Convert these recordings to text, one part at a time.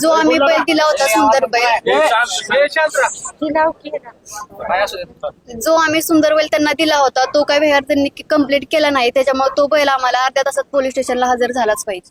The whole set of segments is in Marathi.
जो आम्ही बैल दिला होता सुंदर बैल. जो आम्ही सुंदर बैल त्यांना दिला होता तो काही व्यवहार त्यांनी कंप्लीट केला नाही. त्याच्यामुळे तो बैल आम्हाला अर्ध्या तासात पोलीस स्टेशनला हजर झालाच पाहिजे.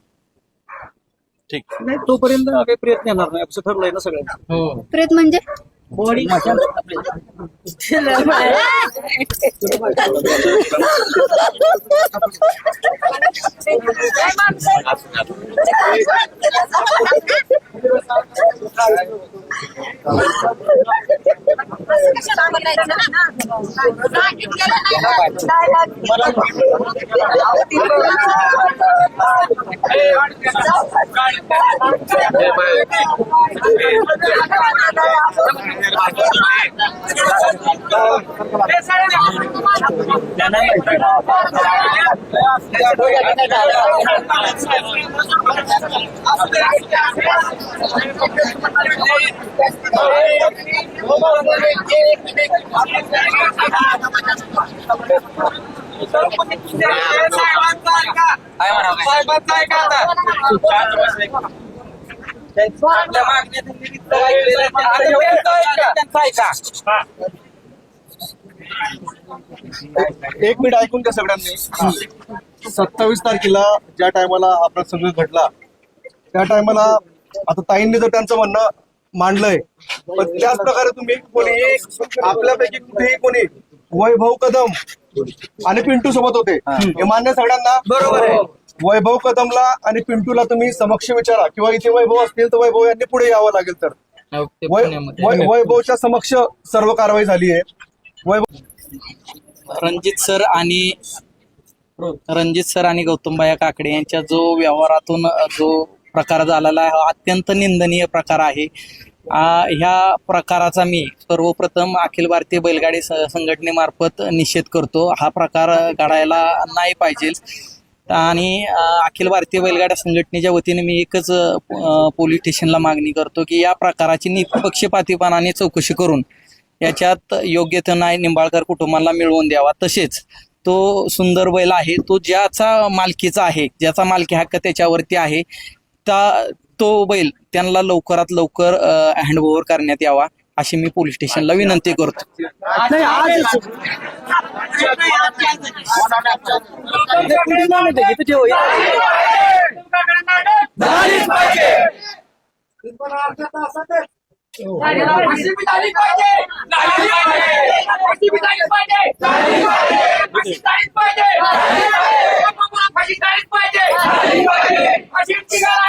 ठीक. नाही तोपर्यंत काही प्रयत्न येणार नाही. असं ठरलंय ना सगळ्यांचं हो. प्रेत म्हणजे? काय म्हणावं एक मिनिट ऐकून का सगळ्यांनी. सत्तावीस तारखेला ज्या टायमाला हा प्रसंग घडला त्या टायमाला आता ताईंनी जर त्यांचं म्हणणं मांडलंय पण त्याच प्रकारे तुम्ही कोणी आपल्यापैकी कुठेही कोणी वैभव कदम आणि पिंटू सोबत होते. हे. मान्य सगळ्यांना? बरोबर आहे. वैभव कदमला आणि पिंटूला तुम्ही समक्ष विचारा किंवा इथे वैभव असतील तर वैभव यांनी पुढे यावं लागेल तर. वै- वैभवच्या समक्ष सर्व कारवाई झाली आहे. वैभव रणजित सर आणि रणजित सर आणि गौतमबाया काकडे यांच्या जो व्यवहारातून अ, जो प्रकार झालेला आहे. हा अत्यंत निंदनीय प्रकार आहे. ह्या प्रकाराचा मी सर्वप्रथम अखिल भारतीय बैलगाडी संघटनेमार्फत निषेध करतो. हा प्रकार घडायला नाही पाहिजे. आणि अखिल भारतीय बैलगाड्या संघटनेच्या वतीने मी एकच पोलीस स्टेशनला मागणी करतो की या प्रकाराची निपक्षपातीपणाने चौकशी करून याच्यात योग्य तो न्याय निंबाळकर कुटुंबाला मिळवून द्यावा. तसेच तो सुंदर बैल आहे. तो ज्याचा मालकीचा आहे ज्याचा मालकी हक्क त्याच्यावरती आहे त्या तो बैल त्यांना लवकरात लवकर हँडओव्हर करण्यात यावा अशी मी पोलीस स्टेशनला विनंती करतो.